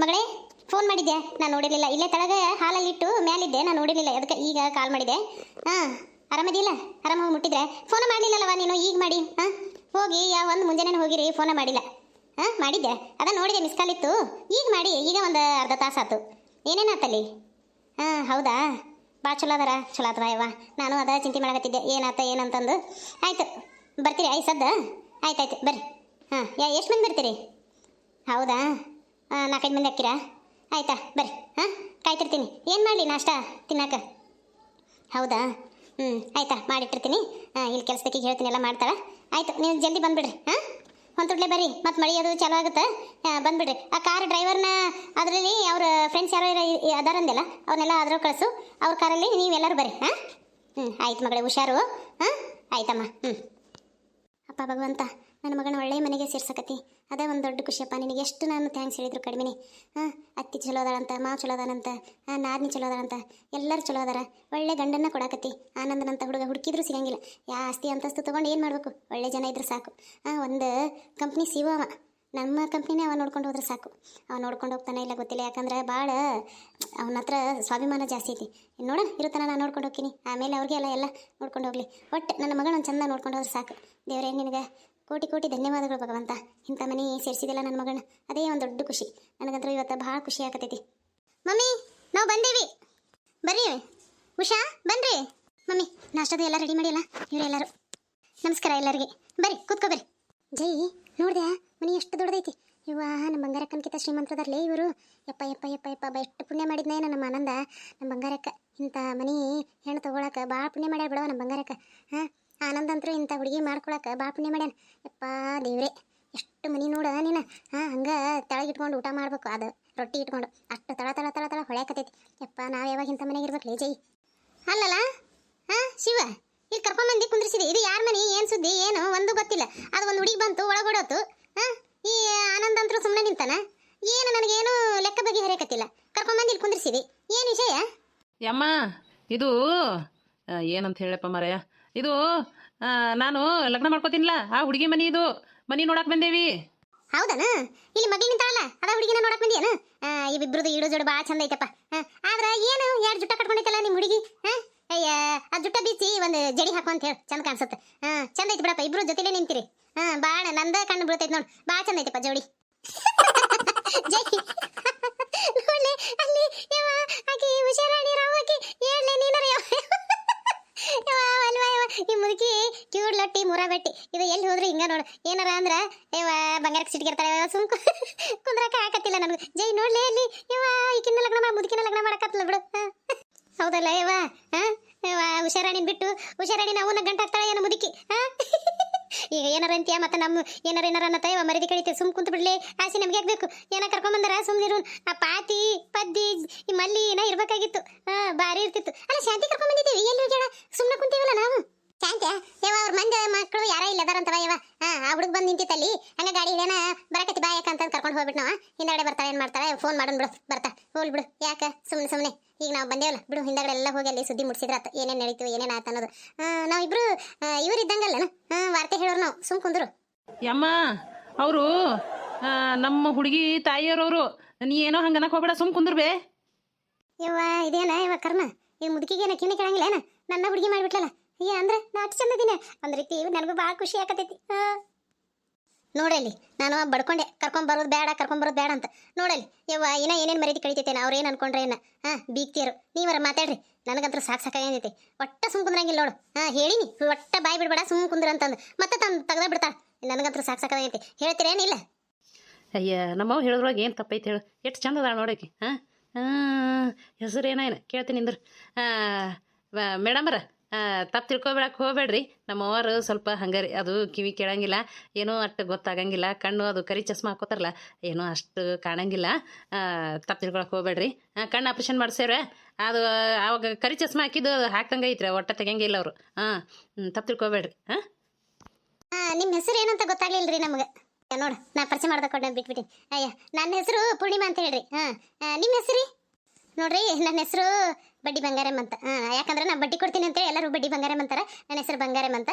ಮಗಳೇ ಫೋನ್ ಮಾಡಿದ್ದೆ ನಾನು ನೋಡಿರಲಿಲ್ಲ. ಇಲ್ಲೇ ತಳಗ ಹಾಲಲ್ಲಿ ಇಟ್ಟು ಮ್ಯಾಲಿದ್ದೆ. ನಾನು ನೋಡಿರಲಿಲ್ಲ. ಅದಕ್ಕೆ ಈಗ ಕಾಲ್ ಮಾಡಿದೆ. ಹಾಂ ಆರಾಮದಿಲ್ಲ ಆರಾಮಾಗಿ ಮುಟ್ಟಿದ್ರೆ? ಫೋನ್ ಮಾಡಲಿಲ್ಲಲ್ಲವ ನೀನು? ಈಗ ಮಾಡಿ. ಹಾಂ, ಹೋಗಿ, ಯಾವ ಒಂದು ಮುಂಜಾನೆ ಹೋಗಿರಿ ಫೋನ ಮಾಡಿಲ್ಲ. ಹಾಂ ಮಾಡಿದ್ದೆ ಅದ ನೋಡಿದೆ ಮಿಸ್ ಕಾಲ್ ಇತ್ತು. ಈಗ ಮಾಡಿ. ಈಗ ಒಂದು ಅರ್ಧ ತಾಸು ಆತು. ಏನೇನಾತಲ್ಲಿ ಹಾಂ, ಹೌದಾ? ಭಾಳ ಚಲೋ ಅದರ? ಚಲೋ ಆತವಾ ಯವ್ವ? ನಾನು ಅದ ಚಿಂತೆ ಮಾಡಕತ್ತಿದ್ದೆ. ಏನಾತ ಏನಂತಂದು ಆಯ್ತು. ಬರ್ತೀರಿ ಐ ಆಯ್ತು ಆಯ್ತು. ಬರ್ರಿ. ಹಾಂ, ಯಾ, ಎಷ್ಟು ಮಂದಿ ಬರ್ತೀರಿ? ಹೌದಾ? ನಾಲ್ಕೈದು ಮಂದಿ ಹಾಕಿರಾ? ಆಯ್ತಾ, ಬರ್ರಿ. ಹಾಂ, ಕಾಯ್ತಿರ್ತೀನಿ. ಏನು ಮಾಡಲಿ ನಾಷ್ಟ ತಿನ್ನಾಕ? ಹೌದಾ? ಹ್ಞೂ ಆಯ್ತಾ, ಮಾಡಿಟ್ಟಿರ್ತೀನಿ. ಇಲ್ಲಿ ಕೆಲಸದಕ್ಕೆ ಹೇಳ್ತೀನಿ, ಎಲ್ಲ ಮಾಡ್ತಾಳೆ ಆಯ್ತು, ನೀವು ಜಲ್ದಿ ಬಂದುಬಿಡ್ರಿ. ಹಾಂ? ಹೊಂತುಡ್ಲೆ ಬರ್ರಿ. ಮತ್ತು ಮಳೆ ಅದು ಚಾಲೂ ಆಗುತ್ತೆ? ಬಂದುಬಿಡ್ರಿ. ಆ ಕಾರ್ ಡ್ರೈವರ್ನ ಅದರಲ್ಲಿ ಅವ್ರ ಫ್ರೆಂಡ್ಸ್ ಯಾರೋ ಅದಾರಂದೆಲ್ಲ ಅವ್ರನ್ನೆಲ್ಲ ಆದರೂ ಕಳಿಸು. ಅವ್ರ ಕಾರಲ್ಲಿ ನೀವೆಲ್ಲರೂ ಬರ್ರಿ. ಹಾಂ? ಹ್ಞೂ ಆಯ್ತು ಮಗಳೇ, ಹುಷಾರು. ಹಾಂ? ಆಯ್ತಮ್ಮ. ಹ್ಞೂ ಅಪ್ಪ ಭಗವಂತ ನನ್ನ ಮಗನ ಒಳ್ಳೆಯ ಮನೆಗೆ ಸೇರ್ಸಕತ್ತಿ. ಅದೇ ಒಂದು ದೊಡ್ಡ ಖುಷಿಯಪ್ಪ. ನಿನಗೆ ಎಷ್ಟು ನಾನು ಥ್ಯಾಂಕ್ಸ್ ಹೇಳಿದ್ರು ಕಡಿಮೆನೆ ಹಾಂ, ಅತ್ತಿ ಚಲೋ ಅದಾಳಂತ ಮಾವು ಚಲೋ ಅದಾನಂತ, ಹಾಂ, ನಾದ್ನಿ ಚಲೋ ಅದಾಳಂತ, ಎಲ್ಲರೂ ಚಲೋ ಅದಾರ. ಒಳ್ಳೆ ಗಂಡನ್ನ ಕೊಡಾಕತ್ತಿ. ಆನಂದನಂತ ಹುಡುಗ ಹುಡುಕಿದ್ರು ಸಿಗಂಗಿಲ್ಲ. ಯಾ ಆಸ್ತಿ ಅಂತಸ್ತು ತೊಗೊಂಡು ಏನು ಮಾಡಬೇಕು? ಒಳ್ಳೆ ಜನ ಇದ್ರೆ ಸಾಕು. ಹಾಂ, ಒಂದು ಕಂಪ್ನಿ ಸಿ ಅವ. ನಮ್ಮ ಕಂಪ್ನಿನೇ ಅವ ನೋಡ್ಕೊಂಡು ಹೋದ್ರೆ ಸಾಕು. ಅವ ನೋಡ್ಕೊಂಡು ಹೋಗ್ತಾನೆ ಇಲ್ಲ ಗೊತ್ತಿಲ್ಲ. ಯಾಕಂದ್ರೆ ಭಾಳ ಅವನ ಹತ್ರ ಸ್ವಾಭಿಮಾನ ಜಾಸ್ತಿ ಐತಿ. ನೋಡೋಣ ಇರುತ್ತಾನ ನಾನು ನೋಡ್ಕೊಂಡು ಹೋಗ್ತೀನಿ. ಆಮೇಲೆ ಅವ್ರಿಗೆ ಎಲ್ಲ ಎಲ್ಲ ನೋಡ್ಕೊಂಡು ಹೋಗ್ಲಿ. ಒಟ್ಟು ನನ್ನ ಮಗಳನ್ನ ಚಂದ ನೋಡ್ಕೊಂಡು ಹೋದ್ರೆ ಸಾಕು. ದೇವರೇ, ನಿನಗೆ ಕೋಟಿ ಕೋಟಿ ಧನ್ಯವಾದಗಳು ಭಗವಂತ. ಇಂಥ ಮನೆ ಸೇರಿಸಿದೆಲ್ಲ ನನ್ನ ಮಗಳನ್ನ ಅದೇ ಒಂದು ದೊಡ್ಡ ಖುಷಿ. ನನಗಂತೂ ಇವತ್ತು ಭಾಳ ಖುಷಿ ಆಗತೈತಿ. ಮಮ್ಮಿ, ನಾವು ಬಂದೇವಿ. ಬರ್ರಿ ಉಷಾ, ಬನ್ರಿ. ಮಮ್ಮಿ, ನಾಷ್ಟದ ಎಲ್ಲ ರೆಡಿ ಮಾಡಿಲ್ಲ ಇವರೆಲ್ಲರೂ ನಮಸ್ಕಾರ ಎಲ್ಲರಿಗೆ. ಬರ್ರಿ, ಕೂತ್ಕೋ ಬರ್ರಿ. ಜೈ, ನೋಡಿದೆ, ಮನೆ ಎಷ್ಟು ದೊಡ್ಡದೈತಿ. ಇವ ನಮ್ಮ ಬಂಗಾರಕ್ಕನ್ಕಿತ ಶ್ರೀಮಂತರದಲ್ಲಿ ಇವರು. ಯಪ್ಪ ಯಪ್ಪ ಯಪ್ಪ ಯಪ್ಪ, ಬ, ಎಷ್ಟು ಪುಣ್ಯ ಮಾಡಿದ್ನೇ ನಮ್ಮ ಆನಂದ ನಮ್ಮ ಬಂಗಾರಕ್ಕ, ಇಂಥ ಮನೆ ಹೆಣ್ಣು ತಗೊಳಕ ಭಾಳ ಪುಣ್ಯ ಮಾಡ್ಯಾಳ ಬಿಡವ ನಮ್ಮ ಬಂಗಾರಕ್ಕ. ಹಾಂ ಆನಂದ ಅಂತೂ ಇಂಥ ಹುಡುಗಿ ಮಾಡ್ಕೊಳಕ ಭಾಳ ಪುಣ್ಯ ಮಾಡ್ಯಾನ. ಯಪ್ಪ ದೇವ್ರೆ, ಎಷ್ಟು ಮನಿ ನೋಡ ನೀನು? ಹಾಂ, ಹಂಗೆ ತೆಳಗಿಟ್ಕೊಂಡು ಊಟ ಮಾಡ್ಬೇಕು. ಅದು ರೊಟ್ಟಿ ಇಟ್ಕೊಂಡು ಅಷ್ಟು ತಳ ತಳ ತಳ ತಳ ಹೊಳ್ಯಾಕತೈತಿ. ಯಪ್ಪ, ನಾವು ಯಾವಾಗ ಇಂಥ ಮನೆಗೆ ಇರ್ಬೇಕು? ಜೈ. ಅಲ್ಲಲ್ಲ? ಹಾಂ, ಶಿವ ಇಲ್ಲಿ ಕರ್ಕೊಂಬಂದು ಕುಂದ್ರಿಸಿದೆ? ಇದು ಯಾರ ಮನೆ? ಏನು ಸುದ್ದಿ? ಏನು? ಒಂದು ಗೊತ್ತಿಲ್ಲ. ಅದು ಒಂದು ಹುಡುಗಿ ಬಂತು, ಒಳಗೊಡೋತು. ಹಾಂ, ಈ ಆನಂದ ಅಂತರೂ ಸುಮ್ಮನೆ ನಿಂತಾನ? ಏನು ನನಗೇನು ಲೆಕ್ಕ ಬಗ್ಗೆ ಹರಿಯಕತ್ತಿಲ್ಲ. ಕರ್ಕೊಂಬಂದು ಇಲ್ಲಿ ಕುಂದ್ರಿಸಿದೆ. ಏನು ವಿಷಯ? ಯಮ್ಮ, ಇದು ಏನಂತ ಹೇಳಪ್ಪ ಮರಯ್ಯ ಇದು ನಾನು ಲಗ್ನ ಮಾಡ್ಕೋತೀನಿಲ್ಲ. ಆ ಹುಡುಗಿ ಮನಿ ಇದು. ಮನಿ ನೋಡಕ್ ಬಂದೇವಿ. ಹೌದನ? ಇಲ್ಲಿ ಮಗ್ಳು ನಿಂತಾಳಲ್ಲ? ಅದ ಹುಡುಗಿನ ನೋಡಕ್ ಬಂದಿಯೇನು? ಇವಿಬ್ರದ್ದು ಇಡೋ ಜೋಡು ಭಾಳ ಚಂದ ಐತಪ್ಪ. ಆದ್ರ ಏನು? ಎರಡು ಜುಟ್ಟ ಕಟ್ಕೊಂಡೈತಲ್ಲ ನಿಮ್ಮ ಹುಡುಗಿ? ಅಯ್ಯ, ಆ ಜುಟ್ಟ ಬೀಸಿ ಒಂದು ಜಡಿ ಹಾಕು ಅಂತ ಹೇಳಿ. ಚಂದ ಕಾಣಿಸುತ್ತೆ. ಹಾ ಚಂದ ಐತಿ ಬಿಡಪ್ಪ, ಇಬ್ರು ಜೊತೆಲೇ ನಿಂತಿರಿ. ಹಾ ಬಾಳ ನಂದ ಕಣ್ಣು ಬೀಳ್ತೈತಿ ನೋಡಿ. ಭಾಳ ಚಂದ ಐತಪ್ಪ ಜೋಡಿ. ಜೈ ಕ್ಯೂಡ್ ಮೂರ ಬೆಟ್ಟಿ ಇದು ಎಲ್ಲಿ ಹೋದ್ರು ಹಿಂಗ ನೋಡು. ಏನಾರ ಅಂದ್ರ, ಯವ್ವ, ಬಂಗಾರಕ್ಕೆ ಇರ್ತಾರೆ. ಸುಮ್ ಕುಂದ್ರಕ ಹಾಕತ್ತಿಲ್ಲ ನನಗೆ. ಜೈ ನೋಡ್ಲಿ ಅಲ್ಲಿ ಇವ ಈಕಿನ ಲಗ್ನ ಮಾಡಿ ಮುದುಕಿನ ಲಗ್ನ ಮಾಡಕತ್ತಲ್ಲ ಬಿಡು. ಹೌದಲ್ಲ ಇವ ಹಾ? ಹುಷಾರಾಣಿನ ಬಿಟ್ಟು, ಹುಷಾರಾಣಿ ನಾವು ಗಂಟ ಹಾಕ್ತಾಳೆ ಏನೋ ಮುದುಕಿ? ಈಗ ಏನಾರ ಅಂತೀಯ? ಮತ್ತೆ ನಮ್ಮ ಏನಾರ ಏನಾರ ಅನ್ನತ್ತ? ಇವ ಮರಿದಿ ಕಳಿತೆ ಸುಮ್ ಕುಂತ ಬಿಡ್ಲಿ. ಆಸೆ ನಮ್ಗೆ ಬೇಕು ಏನ ಸುಮ್ ಸುಮ್ನಿರು ಆ ಪಾತಿ, ಪದ್ದಿ, ಈ ಮಲ್ಲಿ ಏನ ಇರ್ಬೇಕಾಗಿತ್ತು. ಹಾ ಬಾರಿ ಇರ್ತಿತ್ತು. ಅಲ್ಲ, ಶಾಂತಿ ಕರ್ಕೊಂಬಂದಿದ್ದೀವಿ. ಎಲ್ಲಿ ಹೋಗ್ಯಾಳ? ಸುಮ್ಮನೆ ಕುಂತೀವಲ್ಲ ನಾವು? ಶಾಂತಿ ಯವ್ವ ಅವ್ರ ಮಂದಿ ಮಕ್ಕಳು ಯಾರ ಇಲ್ಲ ಅದಾರಂತವ ಬಾ ಹಾ ಆ ಹುಡುಗ ಬಂದು ನಿಂತಿತ್ತಲ್ಲಿ. ಹಂಗ ಗಾಡಿ ಇದೇನ ಬರಕತ್ತಿ ಬಾಯಕ ಅಂತ ಕರ್ಕೊಂಡು ಹೋಗ್ಬಿಟ್ಟು ನಾವ. ಹಿಂದಗಡೆ ಬರ್ತಾಳೆ ಏನ್ ಮಾಡ್ತಾರೆ ಫೋನ್ ಮಾಡೋಣ ಬಿಡು ಬರ್ತಾ. ಹೋಗ್ಲಿ ಬಿಡು ಯಾಕ? ಸುಮ್ಮನೆ ಸುಮ್ಮನೆ ಈಗ ನಾವು ಬಂದೇವಲ್ಲ ಬಿಡು ಹಿಂದಗಡೆ ಎಲ್ಲ ಹೋಗಿ ಅಲ್ಲಿ ಸುದ್ದಿ ಮುಟ್ಸಿದ್ರ ಏನೇನ್ ನಡೀತು ಏನೇನ್ ಆತ ಅನ್ನೋದು. ನಾವಿಬ್ರು ಇವ್ರು ಇದ್ದಂಗಲ್ಲ ಹಾ ವಾರ್ತೆ ಹೇಳೋರು ನಾವು. ಸುಮ್ ಕುಂದ್ರು. ಯಮ್ಮ ಅವರು ನಮ್ಮ ಹುಡುಗಿ ತಾಯಿಯವ್ರವರು ನೀ ಏನೋ ಹಂಗನಕ್ಕೆ ಹೋಗ್ಬೇಡ ಸುಮ್ ಕುಂದ್ರಬೇ ಯವ್ವ ಇದೇನ ಇವ ಕರ್ಮ? ಈ ಮುದುಕಿಗೆ ಏನ ಕಿನ್ನ ಕೇಳಂಗಿಲ್ಲ ಏನ ನನ್ನ ಹುಡುಗಿ ಮಾಡ್ಬಿಟ್ಲಲ್ಲ? ಅಯ್ಯ ಅಂದ್ರೆ ನಾ ಅಷ್ಟು ಚಂದದಿನ? ಒಂದ್ ರೀತಿ ನನಗೂ ಭಾಳ ಖುಷಿ ಆಕತೈತಿ. ಹಾಂ ನಾನು ಬಡ್ಕೊಂಡೆ, ಕರ್ಕೊಂಡ್ ಬರೋದು ಬೇಡ ಕರ್ಕೊಂಡ್ ಬರೋದು ಬೇಡ ಅಂತ. ನೋಡಲ್ಲಿ ಯವ್ವ ಏನ ಏನೇನ್ ಮರ್ಯಾದೆ ಕಳಿತೈತೆ, ಅವ್ರು ಏನ್ ಅನ್ಕೊಂಡ್ರೆ ಏನ? ಹಾ ಬೀಗ್ತಿಯರು, ನೀವರ ಮಾತಾಡ್ರಿ. ಸಾಕ್ ಸಾಕು ಸಾಕಾಗೈತಿ ಒಟ್ಟ ಸುಮ್ ಕುಂದ್ರಂಗಿಲ್ಲ ನೋಡು. ಹಾ ಹೇಳಿನಿ, ಒಟ್ಟ ಬಾಯ್ ಬಿಡ್ಬೇಡ, ಸುಮ್ ಕುಂದ್ರ ಅಂತಂದು. ಮತ್ತೆ ತಂದು ತೆಗ್ದ ಬಿಡ್ತಾಳ. ನನಗಂತೂ ಸಾಕು ಸಾಕಾಗೈತಿ ಹೇಳ್ತೀರೇನಿಲ್ಲ ಅಯ್ಯ ನಮ್ಮವ್ ಹೇಳಿದ್ರೊಳಗೆ ಏನು ತಪ್ಪೈತೆ ಹೇಳು. ಎಷ್ಟು ಚಂದ ಅದಾಳ ನೋಡಕ್ಕೆ ಹಾಂ ಹೆಸರು ಏನೇನು ಕೇಳ್ತೀನಿ ನಿಂದ್ರು. ಮೇಡಮರ? ತಪ್ಪು ತಿಳ್ಕೊಬೇಡಕ್ಕೆ ಹೋಗ್ಬೇಡ್ರಿ. ನಮ್ಮವರು ಸ್ವಲ್ಪ ಹಂಗಾರಿ. ಅದು ಕಿವಿ ಕೇಳಂಗಿಲ್ಲ, ಏನೋ ಅಷ್ಟು ಗೊತ್ತಾಗಂಗಿಲ್ಲ, ಕಣ್ಣು ಅದು ಕರಿ ಚಸ್ಮಾ ಹಾಕೋತಾರಲ್ಲ, ಏನೋ ಅಷ್ಟು ಕಾಣಂಗಿಲ್ಲ. ತಪ್ಪು ತಿಳ್ಕೊಳಕ್ಕೆ ಹೋಗ್ಬೇಡ್ರಿ. ಕಣ್ಣು ಆಪ್ರೇಷನ್ ಮಾಡಿಸ್ಯಾರ ಅದು ಆವಾಗ ಕರಿ ಚಸ್ಮಾ ಹಾಕಿದ್ದು ಹಾಕಂಗೆ ಐತ್ರಿ, ಒಟ್ಟ ತೆಗಿಯಂಗಿಲ್ಲ ಅವರು. ಹಾಂ ತಪ್ಪು ತಿಳ್ಕೊಬೇಡ್ರಿ. ಹಾಂ ನಿಮ್ಮ ನಿಮ್ ಹೆಸರು ಏನಂತ ಗೊತ್ತಾಗ್ಲಿಲ್ಲ ರೀ ನಮಗೆ ನೋಡು, ನಾ ಪರಿಚಯ ಮಾಡ್ದಕೊಂಡೆ ಬಿಟ್ಬಿಟ್ಟಿನಿ. ಅಯ್ಯ ನನ್ನ ಹೆಸರು ಪೂರ್ಣಿಮಾ ಅಂತ ಹೇಳ್ರಿ. ಹಾಂ ನಿಮ್ಮ ಹೆಸರು? ನೋಡ್ರಿ ನನ್ನ ಹೆಸರು ಬಡ್ಡಿ ಬಂಗಾರಮ್ಮ ಅಂತ. ಯಾಕಂದ್ರೆ ನಾನು ಬಡ್ಡಿ ಕೊಡ್ತೀನಿ ಅಂತೇಳಿ ಎಲ್ಲರೂ ಬಡ್ಡಿ ಬಂಗಾರಮ್ಮ ಅಂತಾರ. ನನ್ನ ಹೆಸರು ಬಂಗಾರಮ್ಮ ಅಂತ.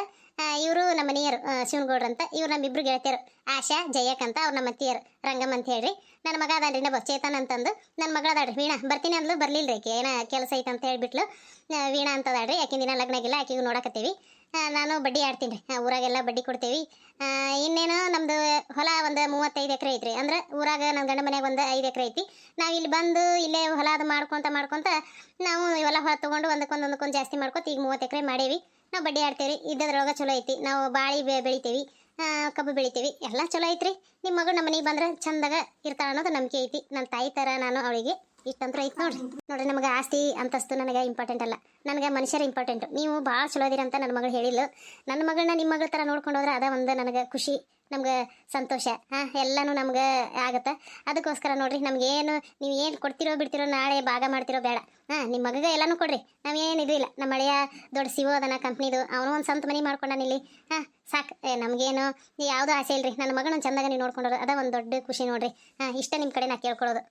ಇವರು ನಮ್ಮ ಮನೆಯರು ಶಿವನಗೌಡ್ರು ಅಂತ. ಇವ್ರು ನಮ್ಮಿಬ್ರು ಗೆಳತಿಯರು. ಆಶಾ, ಜಯಕ್ ಅಂತ ಅವ್ರು ನಮ್ಮ ಅತ್ತಿಯರು. ರಂಗಮ್ಮ ಅಂತ ಹೇಳ್ರಿ. ನನ್ನ ಮಗ ಅದಾನ್ರಿ ನಾ ಚೇತನ್ ಅಂತಂದು. ನನ್ನ ಮಗಳ ಅದಾಳ್ರಿ, ವೀಣಾ. ಬರ್ತೀನಿ ಅಂದ್ಲು ಬರ್ಲಿಲ್ಲ ರೀ ಏನ ಕೆಲಸ ಐತೆ ಅಂತ ಹೇಳ್ಬಿಟ್ಲು. ವೀಣಾ ಅಂತ ಅದಾಳ್ರಿ. ಆಕಿನ ದಿನ ಲಗ್ನ ಆಗಿಲ್ಲ ಆಕಿಗೂ ನೋಡಕತ್ತೀವಿ. ನಾನು ಬಡ್ಡಿ ಆಡ್ತೀನಿ ರೀ. ಊರಾಗೆಲ್ಲ ಬಡ್ಡಿ ಕೊಡ್ತೀವಿ. ಇನ್ನೇನು ನಮ್ದು ಹೊಲ ಒಂದು ಮೂವತ್ತೈದು ಎಕರೆ ಐತ್ರಿ. ಅಂದ್ರೆ ಊರಾಗ ನಮ್ಮ ಗಂಡ ಮನ್ಯಾಗ ಒಂದು ಐದು ಎಕರೆ ಐತಿ. ನಾವು ಇಲ್ಲಿ ಬಂದು ಇಲ್ಲೇ ಹೊಲ ಅದು ಮಾಡ್ಕೊಂತ ಮಾಡ್ಕೊಂತ ನಾವು ಇವೆಲ್ಲ ಹೊರ ತೊಗೊಂಡು ಒಂದಕ್ಕೊಂದು ಒಂದಕ್ಕೊಂದು ಜಾಸ್ತಿ ಮಾಡ್ಕೊತ ಈಗ ಮೂವತ್ತು ಎಕರೆ ಮಾಡೇವಿ. ನಾವು ಬಡ್ಡಿ ಆಡ್ತೇವೆ ಇದ್ದದ್ರೊಳಗೆ ಚಲೋ ಐತಿ. ನಾವು ಬಾಳಿ ಬೆಳಿತೇವಿ ಕಬ್ಬು ಬೆಳಿತೀವಿ, ಎಲ್ಲ ಚಲೋ ಐತ್ರಿ. ನಿಮ್ಮ ಮಗಳು ನಮ್ಮ ಮನೆಗೆ ಬಂದ್ರೆ ಚಂದಾಗ ಇರ್ತಾಳ ಅನ್ನೋದು ನಂಬಿಕೆ ಐತಿ. ನನ್ನ ತಾಯಿ ಥರ ನಾನು ಅವಳಿಗೆ ಇಷ್ಟಂತ್ರ ಐತಿ ನೋಡ್ರಿ. ನೋಡ್ರಿ, ನಮಗೆ ಆಸ್ತಿ ಅಂತಸ್ತು ನನಗೆ ಇಂಪಾರ್ಟೆಂಟ್ ಅಲ್ಲ. ನನಗೆ ಮನುಷ್ಯರು ಇಂಪಾರ್ಟೆಂಟ್ ನೀವು ಭಾಳ ಚಲೋ ಇದೀರ ಅಂತ ನನ್ನ ಮಗಳು ಹೇಳಿಲ್ಲ ನನ್ನ ಮಗಳನ್ನ ನಿಮ್ಮ ಮಗಳ ಥರ ನೋಡ್ಕೊಂಡು ಹೋದ್ರೆ ಅದ ಒಂದು ನನಗೆ ಖುಷಿ. ನಮ್ಗೆ ಸಂತೋಷ, ಹಾಂ, ಎಲ್ಲನೂ ನಮ್ಗೆ ಆಗುತ್ತೆ. ಅದಕ್ಕೋಸ್ಕರ ನೋಡ್ರಿ, ನಮಗೇನು ನೀವು ಏನು ಕೊಡ್ತಿರೋ ಬಿಡ್ತಿರೋ ನಾಳೆ ಭಾಗ ಮಾಡ್ತಿರೋ ಬೇಡ. ಹಾಂ ನಿಮ್ಮ ಮಗಗೆ ಎಲ್ಲನೂ ಕೊಡ್ರಿ. ನಾವೇನು ಇದು ಇಲ್ಲ. ನಮ್ಮ ಹಳೆಯ ದೊಡ್ಡ ಸಿವೋ ಅದನ್ನ ಕಂಪ್ನಿದು ಅವನು ಒಂದು ಸ್ವಂತ ಮನೆ ಮಾಡ್ಕೊಂಡಾನ ಇಲ್ಲಿ. ಹಾಂ, ಸಾಕು. ನಮಗೇನು ಯಾವುದೂ ಆಸೆ ಇಲ್ರಿ. ನನ್ನ ಮಗನ ಚಂದಾಗ ನೀವು ನೋಡ್ಕೊಂಡೋರು, ಅದ ಒಂದು ದೊಡ್ಡ ಖುಷಿ ನೋಡ್ರಿ. ಹಾಂ, ಇಷ್ಟ ನಿಮ್ಮ ಕಡೆ ನಾ ಕೇಳ್ಕೊಳ್ಳೋದು.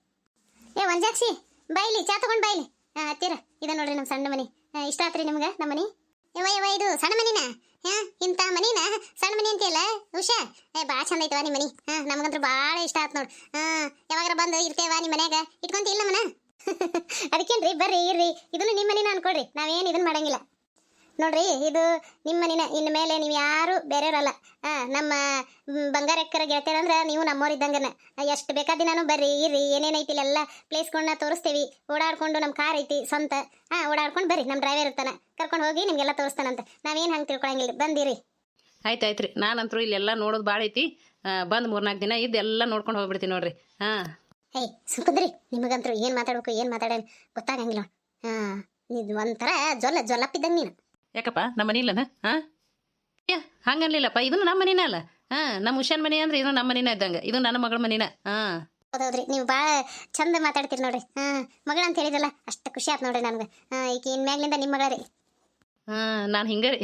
ಏ ಒಂಜಾಕ್ಷಿ ಬೈಲಿ, ಚಾ ತಗೊಂಡು ಬೈಲಿ. ಹಾಂ, ಹತ್ತಿರ. ಇದೆ ನೋಡ್ರಿ ನಮ್ಮ ಸಣ್ಣ ಮನೆ. ಇಷ್ಟ ಆತ್ರಿ ನಿಮ್ಗೆ ನಮ್ಮ ಮನೆ ಏ ವೈ ವೈ ಇದು ಸಣ್ಣ ಮನಿನ? ಹಾ, ಇಂಥ ಮನಿನ? ಸಣ್ಣ ಮನಿ ಅಂತೀಯಲ್ಲ? ಉಷಾ? ಏ ಭಾಳ ಚಂದ ಐತವ ನಿಮ್ಮ ಮನಿ. ಹಾ ನಮಗಂತೂ ಭಾಳ ಇಷ್ಟ ಆತ್ ನೋಡು. ಹಾ, ಯಾವಾಗಾರ ಬಂದು ಇರ್ತೇವ ನಿಮ್ಮ ಮನ್ಯಾಗ? ಇಟ್ಕೊಂತ ಇಲ್ಲ ನಮ್ಮನ ಅದಕ್ಕೇನ್ರಿ, ಬರ್ರಿ, ಇರ್ರಿ. ಇದನ್ನು ನಿಮ್ಮ ಮನಿನ ಅನ್ಕೊಡ್ರಿ ನಾವೇನು ಇದನ್ನ ಮಾಡಂಗಿಲ್ಲ. ನೋಡ್ರಿ ಇದು ನಿಮ್ಮ ಮನಿನ ಇನ್ನು ಮೇಲೆ ನೀವು ಯಾರು ಬೇರೆಯವರಲ್ಲ. ಆ, ನಮ್ಮ ಬಂಗಾರಕ್ಕರ ಗೆಳತಿಯರಂದ್ರೆ ನೀವು ನಮ್ಮವ್ರು ಇದ್ದಂಗನ. ಎಷ್ಟು ಬೇಕಾದ ದಿನಾನು ಬರ್ರಿ ಇರ್ರಿ ಏನೇನೈತಿ ಎಲ್ಲ ಪ್ಲೇಸ್ಗಳನ್ನ ತೋರಿಸ್ತೀವಿ. ಓಡಾಡ್ಕೊಂಡು ನಮ್ಮ ಕಾರ್ ಐತಿ ಸ್ವಂತ. ಹಾಂ ಓಡಾಡ್ಕೊಂಡು ಬರ್ರಿ ನಮ್ಮ ಡ್ರೈವರ್ ಇರ್ತಾನ. ಕರ್ಕೊಂಡು ಹೋಗಿ ನಿಮಗೆಲ್ಲ ತೋರಿಸ್ತಾನಂತ. ನಾವೇನು ಹಂಗೆ ತಿಳ್ಕೊಳಂಗಿಲ್ಲ ಬಂದಿರಿ. ಆಯ್ತು ಆಯ್ತು ರೀ ನಾನಂತರೂ ಇಲ್ಲೆಲ್ಲ ನೋಡೋದು ಭಾಳ ಐತಿ. ಬಂದು ಮೂರ್ನಾಲ್ಕು ದಿನ ಇದೆಲ್ಲ ನೋಡ್ಕೊಂಡು ಹೋಗ್ಬಿಡ್ತೀನಿ ನೋಡ್ರಿ. ಹಾಂ ಹೇ ಸುಖದ್ರಿ ನಿಮಗಂತೂ ಏನು ಮಾತಾಡ್ಬೇಕು ಏನು ಮಾತಾಡ ಗೊತ್ತಾಗಂಗಿಲ್ಲ ಹಾಂ ಇದು ಒಂಥರ ಜೊಲ್ಲ ಜೊಲ್ಲಪ್ಪಿದ್ದಂಗೆ ನೀನು. ಯಾಕಪ್ಪ? ನಮ್ಮ ಮನೆ ಇಲ್ಲನ ಹಾಂ? ಏ ಹಂಗನ್ಲಿಲ್ಲಪ್ಪ. ಇದನ್ನು ನಮ್ಮ ಮನಿನ ಅಲ್ಲ? ಹಾಂ ನಮ್ಮ ಹುಷಾನ್ ಮನೆ ಅಂದ್ರೆ ಇದು ನಮ್ಮ ಮನಿನ ಇದ್ದಂಗೆ. ಇದು ನನ್ನ ಮಗಳ ಮನಿನ? ಹಾಂ. ಹೌದೌದ್ರಿ. ನೀವು ಭಾಳ ಚಂದ ಮಾತಾಡ್ತೀರಿ ನೋಡ್ರಿ. ಹಾಂ ಮಗಳ ಅಂತ ಹೇಳಿದ್ರಲ್ಲ ಅಷ್ಟು ಖುಷಿ ಆಯ್ತು ನೋಡ್ರಿ ನನಗೆ. ಹಾಂ ಈಗ ಇನ್ಮ್ಯಾಗ್ಲಿಂದ ನಿಮ್ಮ ಮಗಳ ರೀ ಹಾಂ ನಾನು ಹಿಂಗೆ ರೀ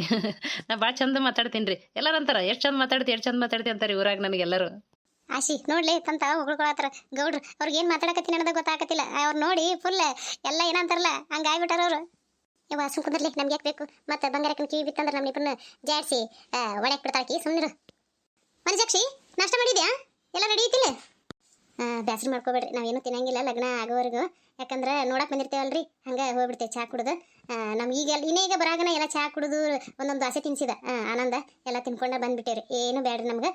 ನಾ ಭಾಳ ಚಂದ ಮಾತಾಡ್ತೀನಿ ರೀ ಎಲ್ಲರೂ ಅಂತಾರೆ? ಎಷ್ಟು ಚಂದ ಮಾತಾಡ್ತಿ ಎಷ್ಟು ಚಂದ ಮಾತಾಡ್ತಿ ಅಂತಾರೆ ಊರಾಗ ನನಗೆಲ್ಲರೂ ಆಶಿ ನೋಡ್ಲಿ ತಂತ ಹೊಗಳ್ಕೊಳತ್ತಾರ ಗೌಡ್ರು ಅವ್ರಿಗೆ ಏನು ಮಾತಾಡಕತ್ತೀನಿ ಅನ್ನೋದು ಗೊತ್ತಾಗತ್ತಿಲ್ಲ ಅವ್ರು ನೋಡಿ ಫುಲ್ ಎಲ್ಲ ಏನಂತಾರಲ್ಲ ಹಂಗೆ ಆಗ್ಬಿಟ್ಟಾರ ಅವರು. ಯವ್ವ ಸುಮ್ಕುಂದ್ರಲಿ ನಮ್ಗೆ ಯಾಕೆ ಬೇಕು? ಮತ್ತೆ ಬಂಗಾರಕ್ಕನ ಕಿವಿ ಬಿತ್ತಂದ್ರೆ ನಮ್ಮ ಇಬ್ಬರನ್ನ ಜಾಡ್ಸಿ ಒಳಗೆ ಬಿಡ್ತಾಕಿ ಸುಮ್ಮನಿರು ಮನಜಾಕ್ಷಿ ನಾಷ್ಟ ಮಾಡಿದ್ಯಾ? ಎಲ್ಲ ರೆಡಿ ಐತಿಲ್ಲ? ಬ್ಯಾಸ್ರಿ ಮಾಡ್ಕೋಬೇಡ್ರಿ ನಾವೇನು ತಿನ್ನಂಗಿಲ್ಲ, ಲಗ್ನ ಆಗೋವರೆಗೂ. ಯಾಕಂದ್ರೆ ನೋಡಕ್ ಬಂದಿರ್ತೇವಲ್ರಿ, ಹಂಗೆ ಹೋಗ್ಬಿಡ್ತೇವೆ ಚಾ ಕುಡ್ದು. ನಮ್ಗೆ ಈಗ ಇನ್ನೇ ಈಗ ಬರಾಗನ ಎಲ್ಲ ಚಹಾ ಕುಡಿದು ಒಂದೊಂದು ದಾಸೆ ತಿನ್ಸಿದ. ಆನಂದ ಎಲ್ಲ ತಿನ್ಕೊಂಡ ಬಂದ್ಬಿಟ್ಟೇವ್ರಿ. ಏನು ಬೇಡ್ರಿ ನಮ್ಗೆ.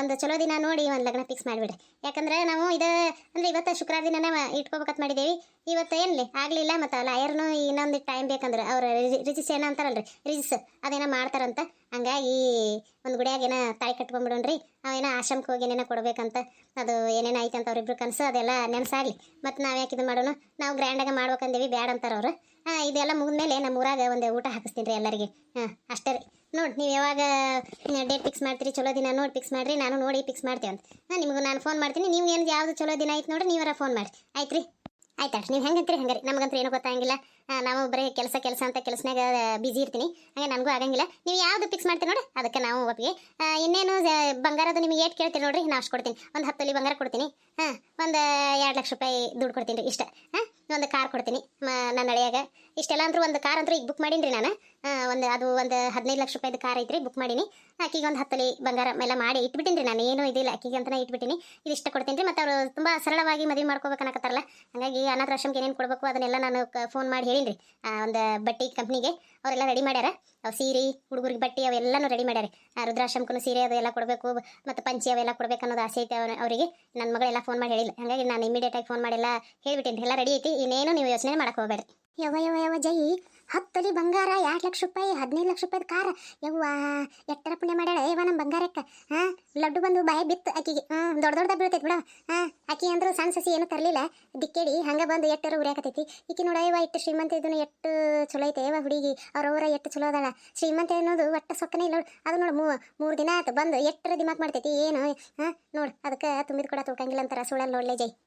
ಒಂದು ಚಲೋ ದಿನ ನೋಡಿ ಒಂದು ಲಗ್ನ ಫಿಕ್ಸ್ ಮಾಡಿಬಿಡ್ರಿ. ಯಾಕಂದ್ರೆ ನಾವು ಇದು ಅಂದ್ರೆ ಇವತ್ತು ಶುಕ್ರವಾರ ದಿನ ಇಟ್ಕೋಬೇಕಂತ ಮಾಡಿದೇವಿ. ಇವತ್ತು ಏನ್ಲಿ ಆಗಲಿಲ್ಲ ಮತ್ತು ಲಾಯರ್ನು ಇನ್ನೊಂದು ಟೈಮ್ ಬೇಕಂದ್ರೆ. ಅವ್ರ ರಿಜಿಸ್ ಏನೋ ಅಂತಾರಲ್ರಿ. ರಿಜಿಸ್ ಅದೇನೋ ಮಾಡ್ತಾರಂತ. ಹಂಗಾಗಿ ಒಂದು ಗುಡಿಯಾಗ ಏನೋ ತಾಯಿ ಕಟ್ಕೊಂಡ್ಬಿಡೋಣ್ರಿ. ಅವೇನೋ ಆಶ್ರಮಕ್ಕೆ ಹೋಗಿ ಏನೇನೋ ಕೊಡ್ಬೇಕಂತ ಅದು ಏನೇನೋ ಐತೆ ಅಂತ ಅವ್ರಿಬ್ರು ಕನಸು ಅದೆಲ್ಲ ನೆನಸಾಗ್ಲಿ. ಮತ್ತು ನಾವು ಯಾಕೆ ಇದು ಮಾಡೋಣ ನಾವು ಗ್ರ್ಯಾಂಡಾಗ ಮಾಡ್ಬೇಕಂದೇವಿ ಬ್ಯಾಡ ಅಂತಾರೆ ಅವರು. ಹಾಂ ಇದೆಲ್ಲ ಮುಗಿದ್ಮೇಲೆ ನಮ್ಮ ಊರಾಗ ಒಂದು ಊಟ ಹಾಕಿಸ್ತೀನಿ ರೀ ಎಲ್ಲರಿಗೆ. ಹಾಂ ಅಷ್ಟೇ ರೀ. ನೋಡಿ ನೀವು ಯಾವಾಗ ಡೇಟ್ ಫಿಕ್ಸ್ ಮಾಡ್ತೀರಿ ಚಲೋ ದಿನ ನೋಡಿ ಫಿಕ್ಸ್ ಮಾಡಿರಿ ನಾನು ನೋಡಿ ಫಿಕ್ಸ್ ಮಾಡ್ತೀವಿ ಅಂತ. ಹಾಂ ನಿಮ್ಗೆ ನಾನು ಫೋನ್ ಮಾಡ್ತೀನಿ ನೀವು ಏನು ಯಾವುದು ಚಲೋ ದಿನ ಐತೆ ನೋಡಿರಿ ನೀವರ ಫೋನ್ ಮಾಡಿ ಆಯ್ತು ರೀ ಆಯ್ತು ನೀವು ಹೆಂಗಂತೀರಿ ರೀ ನಮಗಂತೂ ಏನೂ ಗೊತ್ತಾಗಂಗಿಲ್ಲ. ಆ, ನಾವು ಬರೀ ಕೆಲಸ ಕೆಲಸ ಅಂತ ಕೆಲಸನಾಗ ಬಿಜಿ ಇರ್ತೀನಿ. ಹಾಗೆ ನನಗೂ ಆಗಂಗಿಲ್ಲ. ನೀವು ಯಾವುದು ಫಿಕ್ಸ್ ಮಾಡ್ತೀರಿ ನೋಡಿ, ಅದಕ್ಕೆ ನಾವು ಒಪ್ಪಿಗೆ. ಇನ್ನೇನು ಬಂಗಾರದ ನಿಮಗೆ ಏಟ್ ಕೇಳ್ತೀನಿ ನೋಡ್ರಿ ನಾ ಅಷ್ಟು ಕೊಡ್ತೀನಿ. ಒಂದು ಹತ್ತು ತೊಲಿ ಬಂಗಾರ ಕೊಡ್ತೀನಿ. ಹಾಂ, ಒಂದು ಎರಡು ಲಕ್ಷ ರೂಪಾಯಿ ದುಡ್ಡು ಕೊಡ್ತೀನಿ ರೀ ಇಷ್ಟ. ಹಾಂ, ಒಂದು ಕಾರ್ ಕೊಡ್ತೀನಿ ನನ್ನ ಹಳೆಯಾಗ. ಇಷ್ಟೆಲ್ಲ ಅಂದ್ರೂ ಒಂದು ಕಾರ್ ಅಂತೂ ಈಗ ಬುಕ್ ಮಾಡೀನಿ ರೀ ನಾನು. ಒಂದು, ಅದು ಒಂದು ಹದಿನೈದು ಲಕ್ಷ ರೂಪಾಯಿದು ಕಾರ್ ಐತ್ರಿ ಬುಕ್ ಮಾಡೀನಿ. ಆಕಿಗೆ ಒಂದು ಹತ್ತಲಿ ಬಂಗಾರ ಎಲ್ಲ ಮಾಡಿ ಇಟ್ಬಿಟ್ಟಿನಿ ರೀ ನಾನು, ಏನೂ ಇದಿಲ್ಲ. ಆಕಿಗೆ ಅಂತಲೇ ಇಟ್ಬಿಟ್ಟಿನಿ. ಇಷ್ಟ ಕೊಡ್ತೀನಿ ರೀ, ಮತ್ತು ಅವರು ತುಂಬ ಸರಳವಾಗಿ ಮದುವೆ ಮಾಡ್ಕೋಬೇಕು ಅನ್ನಕತ್ತಾರಲ್ಲ ಹಾಗಾಗಿ ಅನಾಥಾಶ್ರಮಕ್ಕೆ ಏನೇನು ಕೊಡಬೇಕು ಅದನ್ನೆಲ್ಲ ನಾನು ಫೋನ್ ಮಾಡಿ ಹೇಳೀನಿ ರೀ ಒಂದು ಬಟ್ಟೆ ಕಂಪ್ನಿಗೆ ಅವರೆಲ್ಲ ರೆಡಿ ಮಾಡ್ಯಾರ. ಅವು ಸೀರೆ, ಹುಡುಗರಿಗೆ ಬಟ್ಟೆ ಅವೆಲ್ಲನೂ ರೆಡಿ ಮಾಡ್ಯಾರ. ರುದ್ರಾಶ್ರಮಕ್ಕೂ ಸೀರೆ ಅದು ಎಲ್ಲ ಕೊಡಬೇಕು, ಮತ್ತು ಪಂಚಿ ಅವೆಲ್ಲ ಕೊಡಬೇಕು ಅನ್ನೋದು ಆಸೆ ಐತೆ ಅವ್ರ- ಅವರಿಗೆ. ನನ್ನ ಮಗಳೆಲ್ಲ ಫೋನ್ ಮಾಡಿ ಹೇಳಿಲ್ಲ. ಹಾಗಾಗಿ ನಾನು ಇಮಿಡಿಯೇಟಾಗಿ ಫೋನ್ ಮಾಡಿಲ್ಲ. ಹೇಳ್ಬಿಟ್ಟಿನಿ ಎಲ್ಲ ರೆಡಿ ಐತಿ. ಇನ್ನೇನು ನೀವು ಯೋಚನೆ ಮಾಡಕ್ಕೆ ಹೋಗಬೇಡಿ ಯಾವ ಯಾವ ಯಾವ ಜೈ. ಹತ್ತು ತೊಲಿ ಬಂಗಾರ, ಎರಡು ಲಕ್ಷ ರೂಪಾಯಿ, ಹದಿನೈದು ಲಕ್ಷ ರೂಪಾಯಿ ಕಾರ. ಯವ್ವ ಎಟ್ಟರ ಪುಣ್ಯ ಮಾಡ್ಯಾಳ. ಏವ ನಮ್ಮ ಬಂಗಾರಕ್ಕ. ಹಾಂ, ಲಡ್ಡು ಬಂದು ಬಾಯಿ ಬಿತ್ತು ಆಕಿಗೆ. ಹಾಂ ದೊಡ್ಡ ದೊಡ್ಡ ಬೀಳ್ತೈತಿ ಬಿಡ. ಹಾಂ, ಆಕಿ ಅಂದ್ರು ಸಣ್ಣ ಸಸಿ ಏನೂ ತರಲಿಲ್ಲ. ದಿಕ್ಕೇಡಿ ಹಂಗೆ ಬಂದು ಎಟ್ಟರ ಉರಿಯಾಕತೈತಿ ಈಕಿ ನೋಡ, ಯವ್ವ ಇಟ್ಟು ಶ್ರೀಮಂತ ಇದನ್ನು ಎಷ್ಟು ಚಲೋ ಐತೆ. ಯವ್ವ, ಹುಡುಗಿ ಅವ್ರವ್ರ ಎಷ್ಟು ಚಲೋ ಅದಾಳ. ಶ್ರೀಮಂತ ಅನ್ನೋದು ಒಟ್ಟ ಸೊಕ್ಕನೇ ಇಲ್ಲ ಅದು ನೋಡು, ಮೂ, ಮೂರು ದಿನ ಆಯ್ತು ಬಂದು ಎಟ್ಟರ ದಿಮಾಕ್ ಮಾಡ್ತೈತಿ. ಏನು, ಹಾಂ, ನೋಡು, ಅದಕ್ಕೆ ತುಂಬಿದ ಕೂಡ ತುಳ್ಕಂಗಿಲ್ಲ ಅಂತಾರ. ಸುಳಲ್ಲಿ ನೋಡ್ಲೇ ಜೈ.